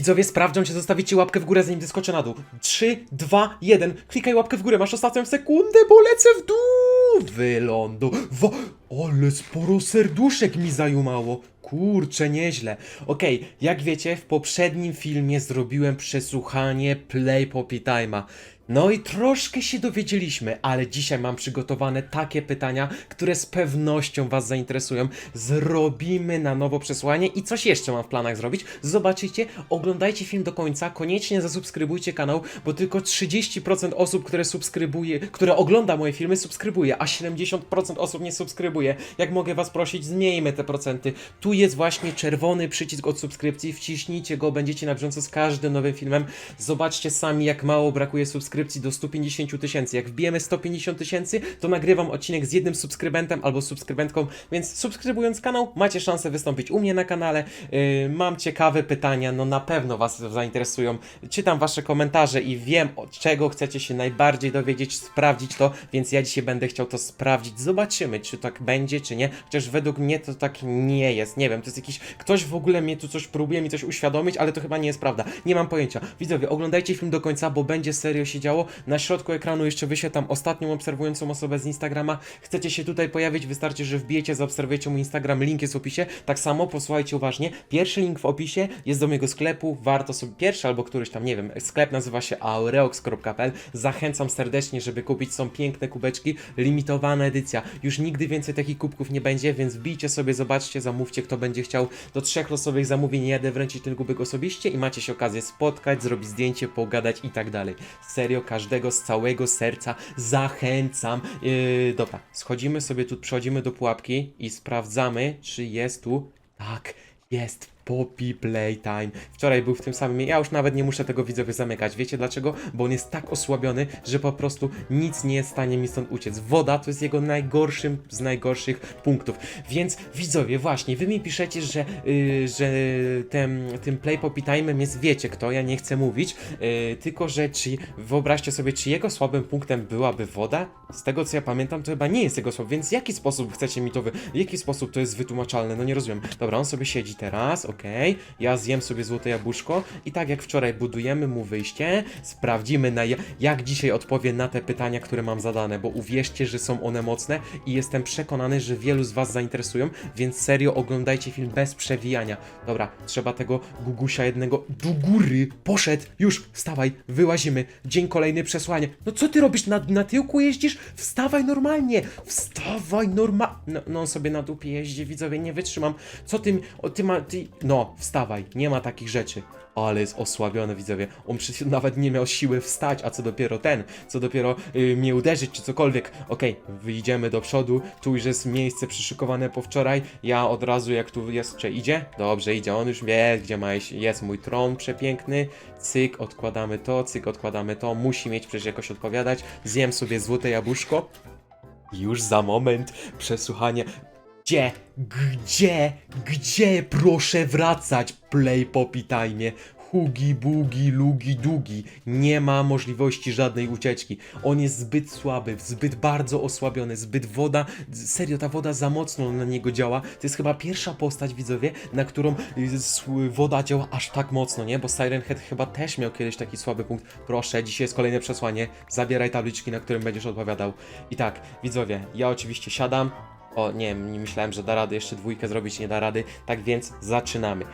Widzowie, sprawdzą, czy zostawicie łapkę w górę, zanim wyskoczę na dół. 3, 2, 1. Klikaj łapkę w górę, masz ostatnią sekundę, bo lecę w dół. Wylądowa... Ale sporo serduszek mi zajumało. Kurczę, nieźle. Okej, jak wiecie, w poprzednim filmie zrobiłem przesłuchanie Play Poppy Time'a. No i troszkę się dowiedzieliśmy, ale dzisiaj mam przygotowane takie pytania, które z pewnością Was zainteresują. Zrobimy na nowo przesłanie i coś jeszcze mam w planach zrobić. Zobaczycie, oglądajcie film do końca, koniecznie zasubskrybujcie kanał, bo tylko 30% osób, które subskrybuje, które ogląda moje filmy, subskrybuje, a 70% osób nie subskrybuje. Jak mogę Was prosić, zmieńmy te procenty. Tu jest właśnie czerwony przycisk od subskrypcji, wciśnijcie go, będziecie na bieżąco z każdym nowym filmem. Zobaczcie sami, jak mało brakuje subskrypcji do 150 tysięcy. Jak wbijemy 150 tysięcy, to nagrywam odcinek z jednym subskrybentem albo subskrybentką, więc subskrybując kanał, macie szansę wystąpić u mnie na kanale. Yy, mam ciekawe pytania, no na pewno Was zainteresują. Czytam Wasze komentarze i wiem, od czego chcecie się najbardziej dowiedzieć, sprawdzić to, więc ja dzisiaj będę chciał to sprawdzić. Zobaczymy, czy tak będzie, czy nie. Chociaż według mnie to tak nie jest. Nie wiem, to jest jakiś. Ktoś w ogóle mnie tu coś próbuje mi coś uświadomić, ale to chyba nie jest prawda. Nie mam pojęcia. Widzowie, oglądajcie film do końca, bo będzie serio się działo. Na środku ekranu jeszcze wyświetlam ostatnią obserwującą osobę z Instagrama. Chcecie się tutaj pojawić, wystarczy, że wbijecie, zaobserwujecie mój Instagram, link jest w opisie. Tak samo posłuchajcie uważnie. Pierwszy link w opisie jest do mojego sklepu. Warto sobie pierwszy albo któryś tam, nie wiem, sklep nazywa się aureox.pl. Zachęcam serdecznie, żeby kupić. Są piękne kubeczki, limitowana edycja. Już nigdy więcej takich kubków nie będzie, więc wbijcie sobie, zobaczcie, zamówcie, kto będzie chciał. Do trzech losowych zamówień jadę wręczyć ten kubek osobiście i macie się okazję spotkać, zrobić zdjęcie, pogadać i tak dalej. Serio, każdego z całego serca zachęcam. Yy, dobra, schodzimy sobie tu, przechodzimy do pułapki i sprawdzamy, czy jest tu. Tak, jest. Poppy Playtime. Wczoraj był w tym samym. Ja już nawet nie muszę tego widzowie zamykać. Wiecie dlaczego? Bo on jest tak osłabiony, że po prostu nic nie jest w stanie mi stąd uciec. Woda to jest jego najgorszym z najgorszych punktów. Więc widzowie, właśnie, wy mi piszecie, że, yy, że tym, tym Play Poppy Time'em jest wiecie kto, ja nie chcę mówić, yy, tylko że czy wyobraźcie sobie, czy jego słabym punktem byłaby woda? Z tego co ja pamiętam, to chyba nie jest jego słabym, więc w jaki sposób chcecie mi to wy... W jaki sposób to jest wytłumaczalne? No nie rozumiem. Dobra, on sobie siedzi teraz, okej. Ja zjem sobie złote jabłuszko i tak jak wczoraj budujemy mu wyjście, sprawdzimy na ja... jak dzisiaj odpowie na te pytania, które mam zadane, bo uwierzcie, że są one mocne i jestem przekonany, że wielu z was zainteresują, więc serio oglądajcie film bez przewijania. Dobra, trzeba tego Gugusia jednego do góry. Poszedł, już, wstawaj, wyłazimy. Dzień kolejny przesłanie. No co ty robisz? Na, na tyłku jeździsz? Wstawaj normalnie! Wstawaj normalnie! No, no on sobie na dupie jeździ, widzowie, nie wytrzymam. Co ty, o, ty ma, ty... No, wstawaj, nie ma takich rzeczy. Ale jest osłabiony, widzowie. On przecież nawet nie miał siły wstać, a co dopiero ten, co dopiero y, mnie uderzyć, czy cokolwiek. Okej, wyjdziemy do przodu, tu już jest miejsce przyszykowane po wczoraj. Ja od razu, jak tu jest, czy idzie? Dobrze, idzie, on już wie, gdzie ma iść. Jest mój tron przepiękny. Cyk, odkładamy to, cyk, odkładamy to. Musi mieć przecież jakoś odpowiadać. Zjem sobie złote jabłuszko. Już za moment przesłuchanie. Gdzie? Gdzie? Gdzie proszę wracać? Play Poppy Time. Hugi, bugi, lugi, dugi. Nie ma możliwości żadnej ucieczki. On jest zbyt słaby, zbyt bardzo osłabiony, zbyt woda. Serio, ta woda za mocno na niego działa. To jest chyba pierwsza postać, widzowie, na którą y, woda działa aż tak mocno, nie? Bo Siren Head chyba też miał kiedyś taki słaby punkt. Proszę, dzisiaj jest kolejne przesłanie. Zabieraj tabliczki, na którym będziesz odpowiadał. I tak, widzowie, ja oczywiście siadam. O, nie, nie myślałem, że da rady jeszcze dwójkę zrobić, nie da rady. Tak więc zaczynamy.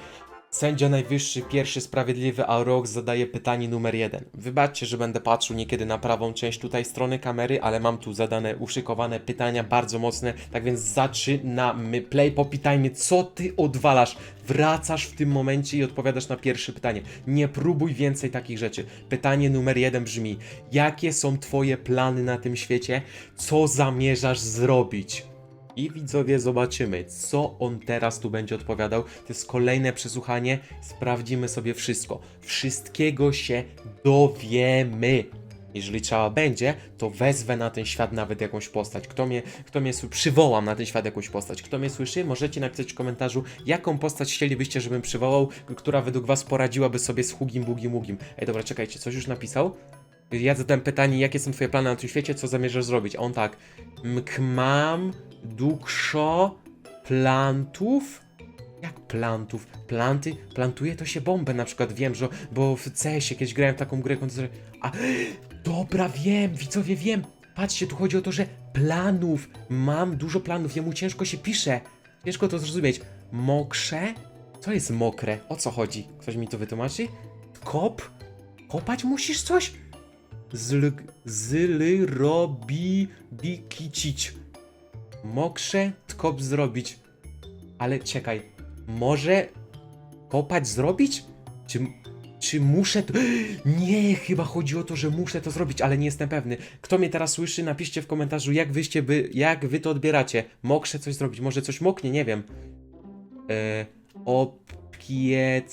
Sędzia najwyższy, pierwszy sprawiedliwy Aurox zadaje pytanie numer jeden. Wybaczcie, że będę patrzył niekiedy na prawą część tutaj strony kamery, ale mam tu zadane, uszykowane pytania bardzo mocne, tak więc zaczynamy. Play, popitajmy, co ty odwalasz? Wracasz w tym momencie i odpowiadasz na pierwsze pytanie. Nie próbuj więcej takich rzeczy. Pytanie numer jeden brzmi: jakie są twoje plany na tym świecie? Co zamierzasz zrobić? I widzowie, zobaczymy, co on teraz tu będzie odpowiadał. To jest kolejne przesłuchanie. Sprawdzimy sobie wszystko. Wszystkiego się dowiemy. Jeżeli trzeba będzie, to wezwę na ten świat nawet jakąś postać. Kto mnie, kto mnie przywołam na ten świat jakąś postać. Kto mnie słyszy, możecie napisać w komentarzu, jaką postać chcielibyście, żebym przywołał, która według was poradziłaby sobie z Hugim, Bugim, Mugim. Ej, dobra, czekajcie, coś już napisał? Ja zadałem pytanie, jakie są twoje plany na tym świecie, co zamierzasz zrobić? A on tak, mkmam, dukszo, plantów, Jak plantów? Planty? Plantuje to się bombę, na przykład wiem, że, bo w CS-ie kiedyś grałem taką grę, kontra- a dobra, wiem, widzowie, wiem. Patrzcie, tu chodzi o to, że planów, mam dużo planów, jemu ciężko się pisze. Ciężko to zrozumieć. Mokrze? Co jest mokre? O co chodzi? Ktoś mi to wytłumaczy? Kop? Kopać musisz coś? Zl, zly robi dikicić. Mokrze tkop zrobić. Ale czekaj, może kopać zrobić? Czy, czy muszę to... Nie, chyba chodzi o to, że muszę to zrobić, ale nie jestem pewny. Kto mnie teraz słyszy, napiszcie w komentarzu, jak wyście by, jak wy to odbieracie. Mokrze coś zrobić, może coś moknie, nie wiem. E, opiecace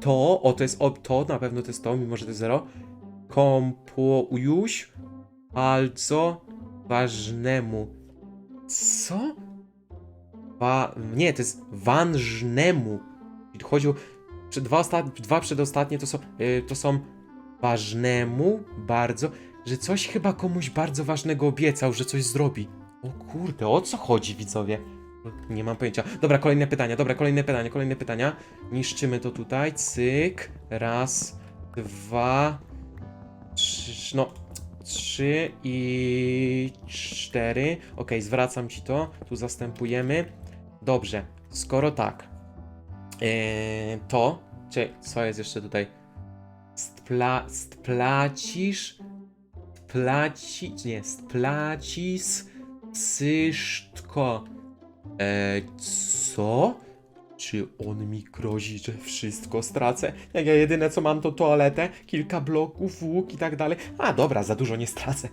to, o to jest op, to, na pewno to jest to, mimo że to jest zero. Kompojuś bardzo ważnemu. Co? Wa... Nie, to jest ważnemu. Chodzi o... prze- Dwa, dwa przedostatnie to są, yy, to są ważnemu bardzo, że coś chyba komuś bardzo ważnego obiecał, że coś zrobi. O kurde, o co chodzi, widzowie? Nie mam pojęcia. Dobra, kolejne pytania, dobra, kolejne pytania, kolejne pytania. Niszczymy to tutaj, cyk. Raz, dwa, trzy, no, trzy i cztery. Ok, zwracam ci to, tu zastępujemy. Dobrze, skoro tak, eee, to, czy co jest jeszcze tutaj? Spla, splacisz, splaci, nie, splacis, sysztko. Eee, co? Czy on mi grozi, że wszystko stracę? Jak ja jedyne co mam to toaletę, kilka bloków, łuk i tak dalej. A dobra, za dużo nie stracę.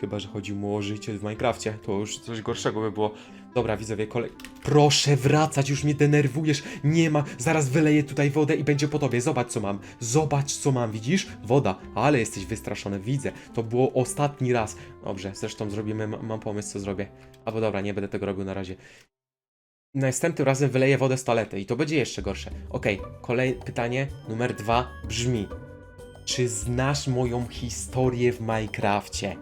Chyba, że chodzi mu o życie w Minecrafcie. To już coś gorszego by było. Dobra, widzowie, kolej. Proszę wracać, już mnie denerwujesz. Nie ma, zaraz wyleję tutaj wodę i będzie po tobie. Zobacz co mam. Zobacz co mam, widzisz? Woda, ale jesteś wystraszony, widzę. To było ostatni raz. Dobrze, zresztą zrobimy, ma- mam pomysł co zrobię. Albo dobra, nie będę tego robił na razie. Następnym razem wyleję wodę z toalety i to będzie jeszcze gorsze. Okej, kolejne pytanie numer dwa brzmi. Czy znasz moją historię w Minecrafcie?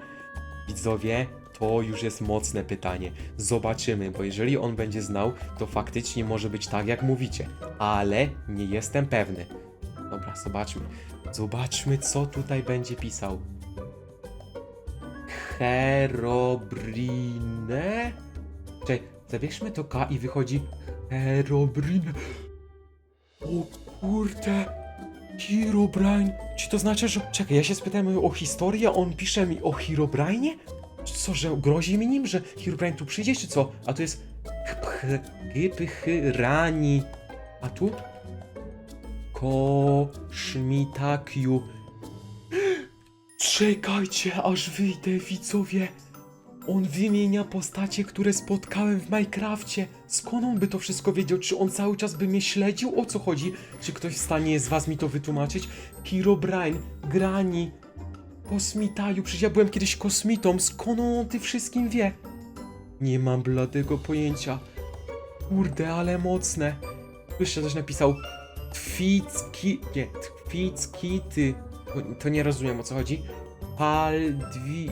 Widzowie, to już jest mocne pytanie. Zobaczymy, bo jeżeli on będzie znał, to faktycznie może być tak, jak mówicie. Ale nie jestem pewny. Dobra, zobaczmy. Zobaczmy, co tutaj będzie pisał. Herobrine? Zabierzmy to K i wychodzi Herobrine. O kurde. Herobrine. Czy to znaczy, że... Czekaj, ja się spytałem o historię, on pisze mi o Herobrine? Co, że grozi mi nim, że Herobrine tu przyjdzie, czy co? A tu jest... Hypchy A tu? Koszmitakiu. Czekajcie, aż wyjdę, widzowie. On wymienia postacie, które spotkałem w Minecrafcie. Skąd on by to wszystko wiedział? Czy on cały czas by mnie śledził? O co chodzi? Czy ktoś w stanie z was mi to wytłumaczyć? Herobrine, Grani, Kosmitaju, przecież ja byłem kiedyś kosmitą. Skąd on o tym wszystkim wie? Nie mam bladego pojęcia. Kurde, ale mocne. Jeszcze coś napisał. Twicki... Nie, Twickity. To, nie rozumiem o co chodzi. Paldwi...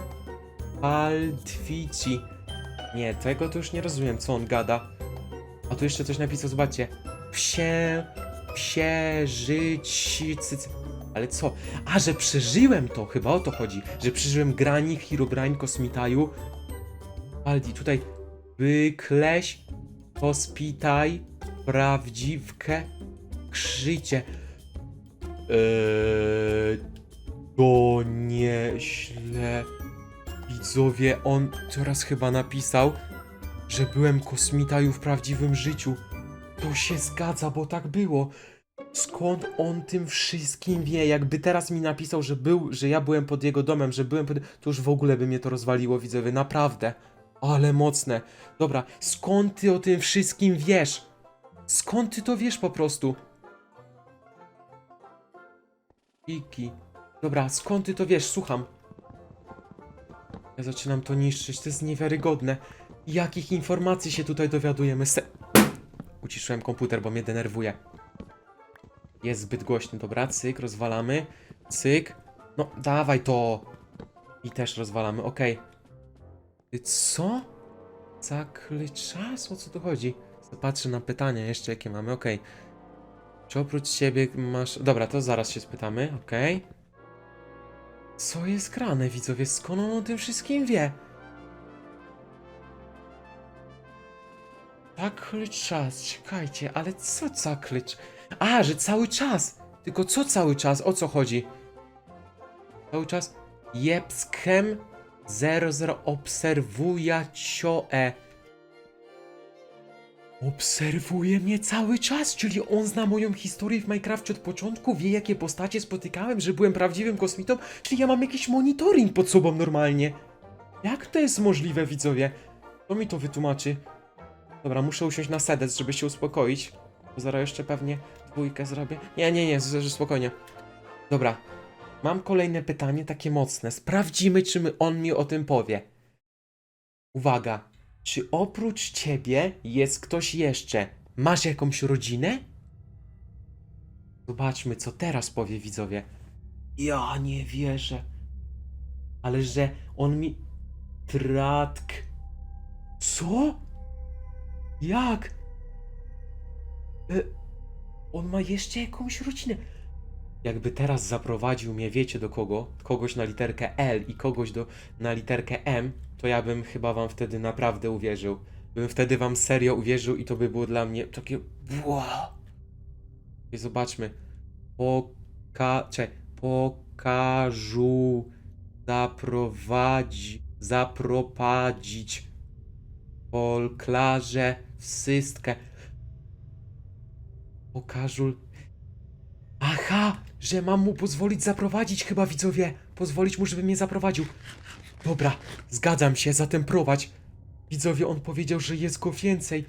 Paldwici. Nie, tego to już nie rozumiem, co on gada. A tu jeszcze coś napisał, zobaczcie. Psie... Psie... Życi... cyc- Ale co? A, że przeżyłem to, chyba o to chodzi. Że przeżyłem grani, Herobrine, Kosmitaju. Aldi, tutaj... Wykleś... Pospitaj... Prawdziwkę... Krzycie. Eee... To nieźle... Widzowie, on teraz chyba napisał, że byłem kosmitaju w prawdziwym życiu. To się zgadza, bo tak było. Skąd on tym wszystkim wie? Jakby teraz mi napisał, że był, że ja byłem pod jego domem, że byłem pod... To już w ogóle by mnie to rozwaliło, widzowie, naprawdę. Ale mocne. Dobra, skąd ty o tym wszystkim wiesz? Skąd ty to wiesz po prostu? Iki. Dobra, skąd ty to wiesz? Słucham. Ja zaczynam to niszczyć, to jest niewiarygodne. Jakich informacji się tutaj dowiadujemy? Se... Uciszyłem komputer, bo mnie denerwuje. Jest zbyt głośny, dobra, cyk, rozwalamy. Cyk. No, dawaj to. I też rozwalamy, okej. Ty Co? Zakly czas? O co tu chodzi? Patrzę na pytania jeszcze, jakie mamy, okej. Czy oprócz ciebie masz... Dobra, to zaraz się spytamy, okej. Co jest grane, widzowie? Skąd on o tym wszystkim wie? Cały czas, czekajcie, ale co czas? A, że cały czas! Tylko co cały czas? O co chodzi? Cały czas Jepskem 00 obserwuja cioe. Obserwuje mnie cały czas, czyli on zna moją historię w Minecrafcie od początku, wie jakie postacie spotykałem, że byłem prawdziwym kosmitą, czyli ja mam jakiś monitoring pod sobą normalnie. Jak to jest możliwe, widzowie? Kto mi to wytłumaczy? Dobra, muszę usiąść na sedes, żeby się uspokoić. Bo zaraz jeszcze pewnie dwójkę zrobię. Nie, nie, nie, spokojnie. Dobra. Mam kolejne pytanie, takie mocne. Sprawdzimy, czy on mi o tym powie. Uwaga. Czy oprócz ciebie jest ktoś jeszcze? Masz jakąś rodzinę? Zobaczmy, co teraz powie widzowie. Ja nie wierzę. Ale że on mi... Tratk. Co? Jak? E, on ma jeszcze jakąś rodzinę. Jakby teraz zaprowadził mnie, wiecie do kogo? Kogoś na literkę L i kogoś do, na literkę M, to ja bym chyba wam wtedy naprawdę uwierzył. Bym wtedy wam serio uwierzył i to by było dla mnie takie wow. I zobaczmy. Poka... Czekaj. Pokażu... Zaprowadzi... Zaprowadzić... Folklarze... Wszystkie... Pokażu... Aha! Że mam mu pozwolić zaprowadzić chyba widzowie. Pozwolić mu, żeby mnie zaprowadził. Dobra, zgadzam się, zatem prowadź. Widzowie, on powiedział, że jest go więcej.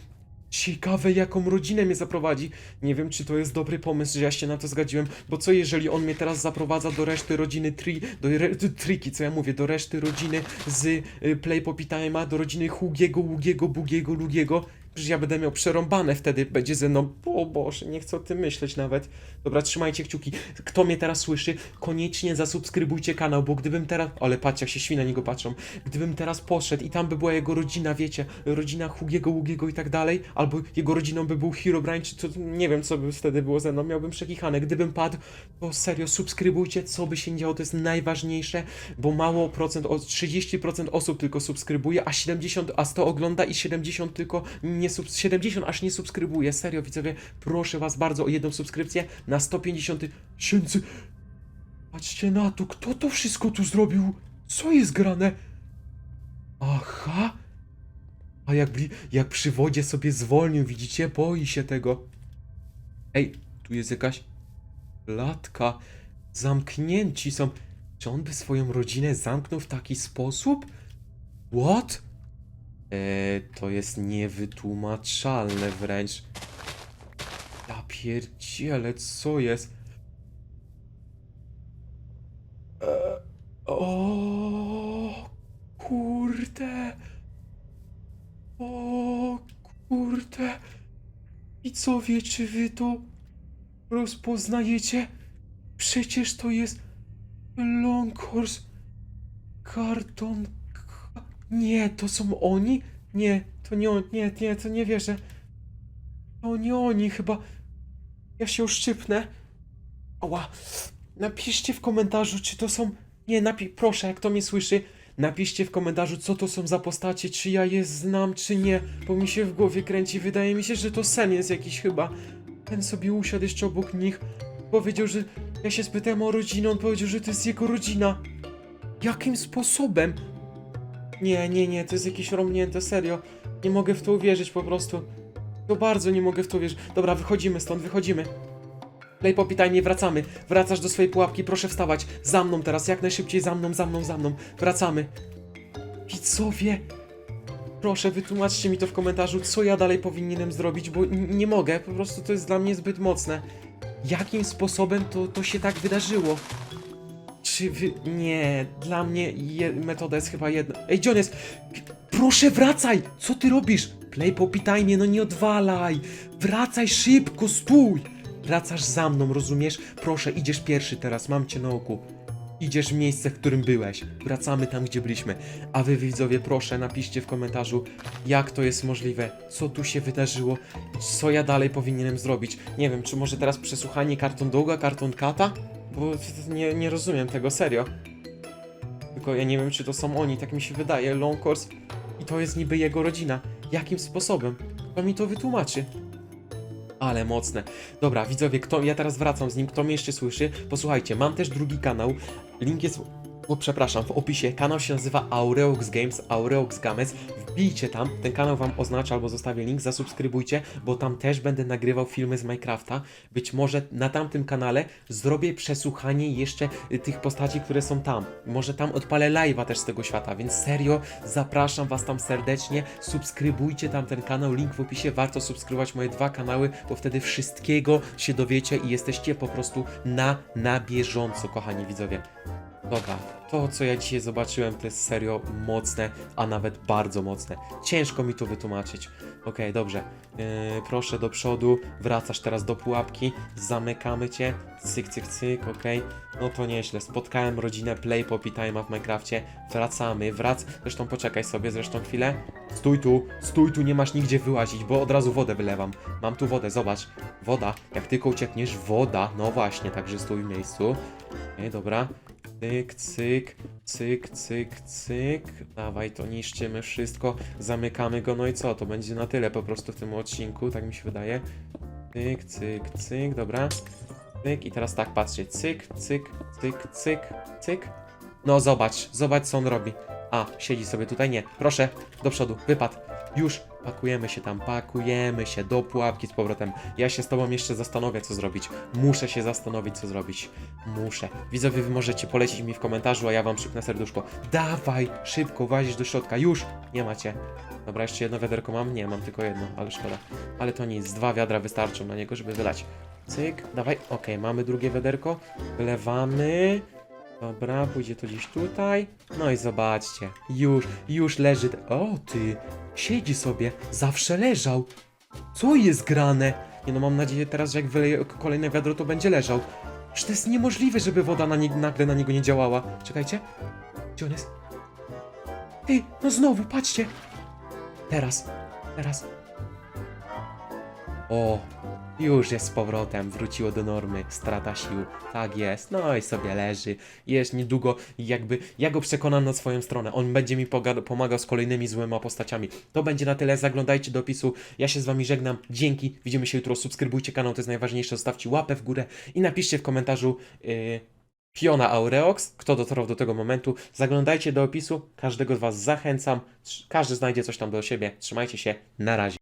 Ciekawe, jaką rodzinę mnie zaprowadzi. Nie wiem, czy to jest dobry pomysł, że ja się na to zgodziłem, bo co jeżeli on mnie teraz zaprowadza do reszty rodziny tri... do re, triki, co ja mówię, do reszty rodziny z y, Play Poppy Time'a, do rodziny Hugiego, Ługiego, Bugiego, Lugiego. Przecież ja będę miał przerąbane wtedy, będzie ze mną, o Boże, nie chcę o tym myśleć nawet. Dobra, trzymajcie kciuki. Kto mnie teraz słyszy, koniecznie zasubskrybujcie kanał, bo gdybym teraz... Ale patrz, jak się świn na niego patrzą. Gdybym teraz poszedł i tam by była jego rodzina, wiecie, rodzina Hugiego, Ługiego i tak dalej, albo jego rodziną by był Herobrine, czy nie wiem, co by wtedy było ze mną, miałbym przekichane. Gdybym padł, to serio, subskrybujcie, co by się działo, to jest najważniejsze, bo mało procent, o 30% osób tylko subskrybuje, a 70, a 100 ogląda i 70 tylko nie sub, 70 aż nie subskrybuje. Serio, widzowie, proszę was bardzo o jedną subskrypcję na 150 tysięcy. Patrzcie na to, kto to wszystko tu zrobił? Co jest grane? Aha. A jak, jak przy wodzie sobie zwolnił, widzicie? Boi się tego. Ej, tu jest jakaś klatka. Zamknięci są. Czy on by swoją rodzinę zamknął w taki sposób? What? Eee, to jest niewytłumaczalne wręcz. Ja pierdziele, co jest? Eee, o kurde. O kurde. I co wie, czy wy to rozpoznajecie? Przecież to jest Longhorse Karton. Nie, to są oni? Nie, to nie on, nie, nie, to nie wierzę. To nie oni chyba. Ja się uszczypnę. Ała. Napiszcie w komentarzu, czy to są... Nie, napi... proszę, jak to mnie słyszy, napiszcie w komentarzu, co to są za postacie, czy ja je znam, czy nie, bo mi się w głowie kręci. Wydaje mi się, że to sen jest jakiś chyba. Ten sobie usiadł jeszcze obok nich. Powiedział, że... Ja się spytałem o rodzinę, on powiedział, że to jest jego rodzina. Jakim sposobem? Nie, nie, nie, to jest jakieś rąbnięte, serio. Nie mogę w to uwierzyć po prostu. To bardzo nie mogę w to uwierzyć. Dobra, wychodzimy stąd, wychodzimy. Play Poppy nie wracamy. Wracasz do swojej pułapki, proszę wstawać. Za mną teraz, jak najszybciej, za mną, za mną, za mną. Wracamy. Widzowie, proszę wytłumaczcie mi to w komentarzu, co ja dalej powinienem zrobić, bo nie mogę, po prostu to jest dla mnie zbyt mocne. Jakim sposobem to, to się tak wydarzyło? Czy wy... Nie, dla mnie je... metoda jest chyba jedna. Ej, John jest... Proszę wracaj! Co ty robisz? Play Poppy Time, no nie odwalaj! Wracaj szybko, stój! Wracasz za mną, rozumiesz? Proszę, idziesz pierwszy teraz, mam cię na oku. Idziesz w miejsce, w którym byłeś. Wracamy tam, gdzie byliśmy. A wy widzowie, proszę, napiszcie w komentarzu, jak to jest możliwe, co tu się wydarzyło, co ja dalej powinienem zrobić. Nie wiem, czy może teraz przesłuchanie karton Doga, karton Kata? Bo nie, nie rozumiem tego, serio. Tylko ja nie wiem, czy to są oni, tak mi się wydaje. Long Course i to jest niby jego rodzina. Jakim sposobem? Kto mi to wytłumaczy? Ale mocne. Dobra, widzowie, kto, ja teraz wracam z nim, kto mnie jeszcze słyszy, posłuchajcie, mam też drugi kanał, link jest, o przepraszam, w opisie, kanał się nazywa Aureox Games, Aureox Games, wbijcie tam, ten kanał wam oznaczę albo zostawię link, zasubskrybujcie, bo tam też będę nagrywał filmy z Minecrafta, być może na tamtym kanale zrobię przesłuchanie jeszcze y, tych postaci, które są tam, może tam odpalę live'a też z tego świata, więc serio, zapraszam was tam serdecznie, subskrybujcie tam ten kanał, link w opisie, warto subskrybować moje dwa kanały, bo wtedy wszystkiego się dowiecie i jesteście po prostu na, na bieżąco, kochani widzowie. Dobra, to co ja dzisiaj zobaczyłem to jest serio mocne, a nawet bardzo mocne. Ciężko mi to wytłumaczyć. Okej, dobrze. Yy, proszę do przodu, wracasz teraz do pułapki, zamykamy cię, cyk, cyk, cyk, okej. No to nieźle, spotkałem rodzinę Play Poppy Time'a w Minecrafcie, wracamy, wrac... Zresztą poczekaj sobie, zresztą chwilę. Stój tu, stój tu, nie masz nigdzie wyłazić, bo od razu wodę wylewam. Mam tu wodę, zobacz. Woda, jak tylko uciekniesz, woda. No właśnie, także stój w miejscu. Okej, dobra. Cyk, cyk, cyk, cyk, cyk. Dawaj, to niszczymy wszystko. Zamykamy go, no i co? To będzie na tyle po prostu w tym odcinku, tak mi się wydaje. Cyk, cyk, cyk, dobra. Cyk i teraz tak, patrzcie. Cyk, cyk, cyk, cyk, cyk. No zobacz, zobacz co on robi. A, siedzi sobie tutaj, nie. Proszę, do przodu, wypad. Już, pakujemy się tam, pakujemy się do pułapki z powrotem. Ja się z tobą jeszcze zastanowię, co zrobić. Muszę się zastanowić, co zrobić. Muszę. Widzowie, wy możecie polecić mi w komentarzu, a ja wam szybko serduszko. Dawaj, szybko, włazisz do środka, już! Nie macie. Dobra, jeszcze jedno wiaderko mam? Nie, mam tylko jedno, ale szkoda. Ale to nic, dwa wiadra wystarczą na niego, żeby wylać. Cyk, dawaj, okej, mamy drugie wiaderko. Wylewamy. Dobra, pójdzie to gdzieś tutaj. No i zobaczcie, już, już leży. O ty, siedzi sobie, zawsze leżał. Co jest grane? Nie no, mam nadzieję teraz, że jak wyleję kolejne wiadro, to będzie leżał. Przecież to jest niemożliwe, żeby woda na nie, nagle na niego nie działała. Czekajcie. Gdzie on jest? Ej, no znowu, patrzcie. Teraz, teraz. O, już jest z powrotem, wróciło do normy, strata sił. Tak jest, no i sobie leży. Jest niedługo, jakby ja go przekonam na swoją stronę. On będzie mi pomagał z kolejnymi złyma postaciami. To będzie na tyle, zaglądajcie do opisu. Ja się z wami żegnam, dzięki, widzimy się jutro, subskrybujcie kanał, to jest najważniejsze, zostawcie łapę w górę i napiszcie w komentarzu yy, Fiona Aureox, kto dotarł do tego momentu. Zaglądajcie do opisu, każdego z was zachęcam. Każdy znajdzie coś tam do siebie. Trzymajcie się, na razie.